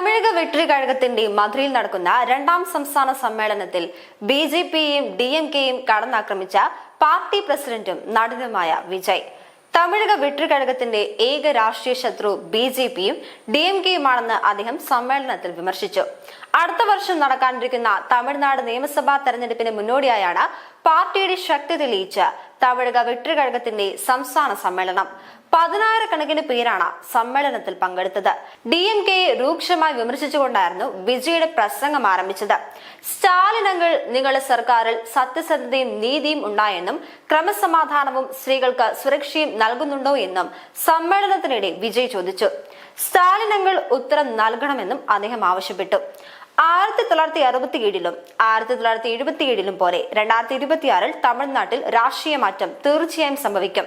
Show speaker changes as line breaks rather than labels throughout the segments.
തമിഴക വെട്രി കഴകത്തിന്റെ മധുരയിൽ നടക്കുന്ന രണ്ടാം സംസ്ഥാന സമ്മേളനത്തിൽ ബി ജെ പിയെയും ഡി എം കെയും കടന്നാക്രമിച്ച പാർട്ടി പ്രസിഡന്റും നടനുമായ വിജയ്. തമിഴക വെട്രി കഴകത്തിന്റെ ഏക രാഷ്ട്രീയ ശത്രു ബി ജെ പിയും ഡി എം കെയുമാണെന്ന് അദ്ദേഹം സമ്മേളനത്തിൽ വിമർശിച്ചു. അടുത്ത വർഷം നടക്കാനിരിക്കുന്ന തമിഴ്നാട് നിയമസഭാ തെരഞ്ഞെടുപ്പിന് മുന്നോടിയായാണ് പാർട്ടിയുടെ ശക്തി തെളിയിച്ച തമിഴക വെട്ടുകഴകത്തിന്റെ സംസ്ഥാന സമ്മേളനം. പതിനായിരക്കണക്കിന് പേരാണ് സമ്മേളനത്തിൽ പങ്കെടുത്തത്. ഡി എം കെയെ രൂക്ഷമായി വിമർശിച്ചുകൊണ്ടായിരുന്നു വിജയുടെ പ്രസംഗം ആരംഭിച്ചത്. സ്റ്റാലിനങ്ങൾ നിങ്ങളുടെ സർക്കാരിൽ സത്യസന്ധതയും നീതിയും ഉണ്ടായെന്നും ക്രമസമാധാനവും സ്ത്രീകൾക്ക് സുരക്ഷയും നൽകുന്നുണ്ടോ എന്നും സമ്മേളനത്തിനിടെ വിജയ് ചോദിച്ചു. സ്റ്റാലിനങ്ങൾ ഉത്തരം നൽകണമെന്നും അദ്ദേഹം ആവശ്യപ്പെട്ടു. ആയിരത്തി തൊള്ളായിരത്തി അറുപത്തി ഏഴിലും ആയിരത്തി തൊള്ളായിരത്തി എഴുപത്തി ഏഴിലും പോലെ രണ്ടായിരത്തി ഇരുപത്തിയാറിൽ തമിഴ്നാട്ടിൽ രാഷ്ട്രീയ മാറ്റം തീർച്ചയായും സംഭവിക്കും.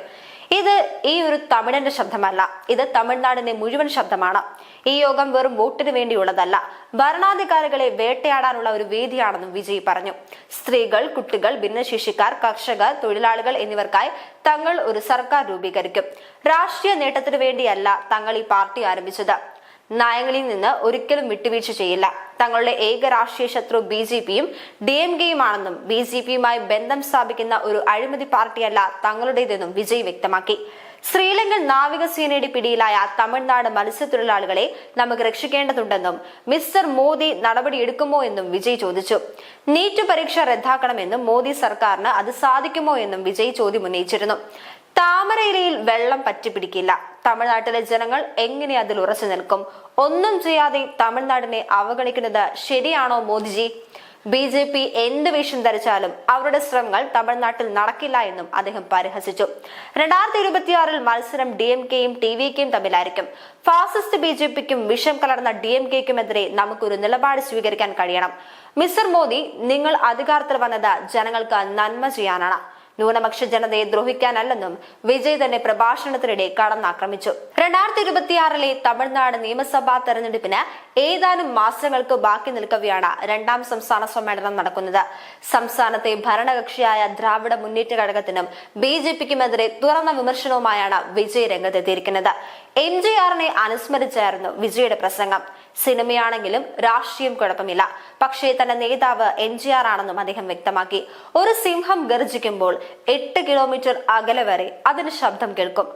ഇത് ഈ ഒരു തമിഴന്റെ ശബ്ദമല്ല. ഇത് തമിഴ്നാടിന്റെ മുഴുവൻ ശബ്ദമാണ്. ഈ യോഗം വെറും വോട്ടിന് വേണ്ടിയുള്ളതല്ല. ഭരണാധികാരികളെ വേട്ടയാടാനുള്ള ഒരു വേദിയാണെന്നും വിജയ് പറഞ്ഞു. സ്ത്രീകൾ കുട്ടികൾ ഭിന്നശേഷിക്കാർ കർഷകർ തൊഴിലാളികൾ എന്നിവർക്കായി തങ്ങൾ ഒരു സർക്കാർ രൂപീകരിക്കും. രാഷ്ട്രീയ നേട്ടത്തിനു വേണ്ടിയല്ല തങ്ങൾ ഈ പാർട്ടി ആരംഭിച്ചത്. നയങ്ങളിൽ നിന്ന് ഒരിക്കലും വിട്ടുവീഴ്ച ചെയ്യില്ല. തങ്ങളുടെ ഏക രാഷ്ട്രീയ ശത്രു ബി ജെ പിയും ഡി എം കെയുമാണെന്നും ബി ജെ പിയുമായി ബന്ധം സ്ഥാപിക്കുന്ന ഒരു അഴിമതി പാർട്ടിയല്ല തങ്ങളുടേതെന്നും വിജയ് വ്യക്തമാക്കി. ശ്രീലങ്കൻ നാവികസേനയുടെ പിടിയിലായ തമിഴ്നാട് മത്സ്യത്തൊഴിലാളികളെ നമുക്ക് രക്ഷിക്കേണ്ടതുണ്ടെന്നും മിസ്റ്റർ മോദി നടപടിയെടുക്കുമോ എന്നും വിജയ് ചോദിച്ചു. നീറ്റ് പരീക്ഷ റദ്ദാക്കണമെന്നും മോദി സർക്കാരിന് അത് സാധിക്കുമോ എന്നും വിജയ് ചോദ്യം ഉന്നയിച്ചിരുന്നു താമരയിലയിൽ വെള്ളം പറ്റിപ്പിടിക്കില്ല. തമിഴ്നാട്ടിലെ ജനങ്ങൾ എങ്ങനെ അതിൽ ഉറച്ചു നിൽക്കും? ഒന്നും ചെയ്യാതെ തമിഴ്നാടിനെ അവഗണിക്കുന്നത് ശരിയാണോ മോദിജി? ബി ജെ പി എന്ത് വേഷം ധരിച്ചാലും അവരുടെ ശ്രമങ്ങൾ തമിഴ്നാട്ടിൽ നടക്കില്ല എന്നും അദ്ദേഹം പരിഹസിച്ചു. രണ്ടായിരത്തി ഇരുപത്തിയാറിൽ മത്സരം ഡി എം കെയും ടി വി കെയും തമ്മിലായിരിക്കും. ഫാസിസ്റ്റ് ബി ജെ പിക്കും വിഷം കലർന്ന ഡി എം കെക്കുമെതിരെ നമുക്കൊരു നിലപാട് സ്വീകരിക്കാൻ കഴിയണം. മിസ്റ്റർ മോദി നിങ്ങൾ അധികാരത്തിൽ വന്നത് ജനങ്ങൾക്ക് നന്മ ചെയ്യാനാണ്. ന്യൂനപക്ഷ ജനതയെ ദ്രോഹിക്കാനല്ലെന്നും വിജയ് തന്നെ പ്രഭാഷണത്തിനിടെ കടന്നാക്രമിച്ചു. രണ്ടായിരത്തി ഇരുപത്തിയാറിലെ തമിഴ്നാട് നിയമസഭാ തെരഞ്ഞെടുപ്പിന് ഏതാനും മാസങ്ങൾക്ക് ബാക്കി നിൽക്കവെയാണ് രണ്ടാം സംസ്ഥാന സമ്മേളനം നടക്കുന്നത്. സംസ്ഥാനത്തെ ഭരണകക്ഷിയായ ദ്രാവിഡ മുന്നേറ്റ ഘടകത്തിനും ബി ജെ പിക്കുമെതിരെ തുറന്ന വിമർശനവുമായാണ് വിജയ് രംഗത്തെത്തിയിരിക്കുന്നത്. എം ജി ആറിനെ അനുസ്മരിച്ചായിരുന്നു വിജയുടെ പ്രസംഗം. സിനിമയാണെങ്കിലും രാഷ്ട്രീയം കുഴപ്പമില്ല. പക്ഷേ തന്റെ നേതാവ് എം ജി ആർ ആണെന്നും അദ്ദേഹം വ്യക്തമാക്കി. ഒരു സിംഹം ഗർജിക്കുമ്പോൾ എട്ട് കിലോമീറ്റർ അകലെ വരെ അതിന് ശബ്ദം കേൾക്കും.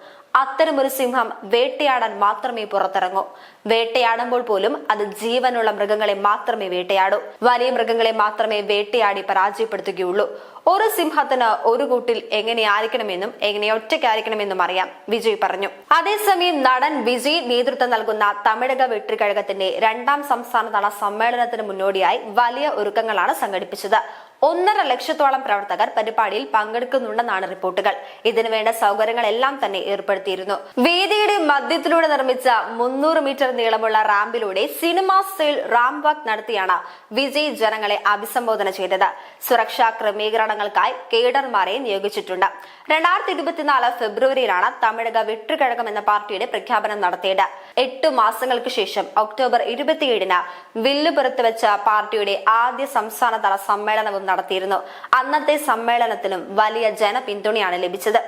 അത്തരമൊരു സിംഹം വേട്ടയാടാൻ മാത്രമേ പുറത്തിറങ്ങൂ. വേട്ടയാടുമ്പോൾ പോലും അത് ജീവനുള്ള മൃഗങ്ങളെ മാത്രമേ വേട്ടയാടൂ. വലിയ മൃഗങ്ങളെ മാത്രമേ വേട്ടയാടി പരാജയപ്പെടുത്തുകയുള്ളൂ. ഒരു സിംഹത്തിന് ഒരു കൂട്ടിൽ എങ്ങനെ ആയിരിക്കണമെന്നും എങ്ങനെ ഒറ്റയ്ക്കായിരിക്കണമെന്നും അറിയാം വിജയ് പറഞ്ഞു. അതേസമയം നടൻ വിജയ് നേതൃത്വം നൽകുന്ന തമിഴക വെട്ടിക്കഴകത്തിന്റെ രണ്ടാം സംസ്ഥാനതല സമ്മേളനത്തിന് മുന്നോടിയായി വലിയ ഒരുക്കങ്ങളാണ് സംഘടിപ്പിച്ചത്. ഒന്നര ലക്ഷത്തോളം പ്രവർത്തകർ പരിപാടിയിൽ പങ്കെടുക്കുന്നുണ്ടെന്നാണ് റിപ്പോർട്ടുകൾ. ഇതിനു വേണ്ട സൗകര്യങ്ങളെല്ലാം തന്നെ ഏർപ്പെടുത്തിയിരുന്നു. വേദിയുടെ മധ്യത്തിലൂടെ നിർമ്മിച്ച മുന്നൂറ് മീറ്റർ നീളമുള്ള റാമ്പിലൂടെ സിനിമാ സ്റ്റൈൽ റാം വാക്ക് നടത്തിയാണ് വിജയ് ജനങ്ങളെ അഭിസംബോധന ചെയ്തത്. സുരക്ഷാ ക്രമീകരണങ്ങൾക്കായി കേഡർമാരെ നിയോഗിച്ചിട്ടുണ്ട്. രണ്ടായിരത്തി ഇരുപത്തിനാല് ഫെബ്രുവരിയിലാണ് തമിഴക വെട്ടുകഴകം എന്ന പാർട്ടിയുടെ പ്രഖ്യാപനം നടത്തിയത്. എട്ടു മാസങ്ങൾക്ക് ശേഷം ഒക്ടോബർ ഇരുപത്തിയേഴിന് വില്ലുപുറത്ത് വെച്ച പാർട്ടിയുടെ ആദ്യ സംസ്ഥാനതല സമ്മേളനവും നടത്തിയിരുന്നു. അന്നത്തെ സമ്മേളനത്തിനും വലിയ ജനപിന്തുണയാണ് ലഭിച്ചത്.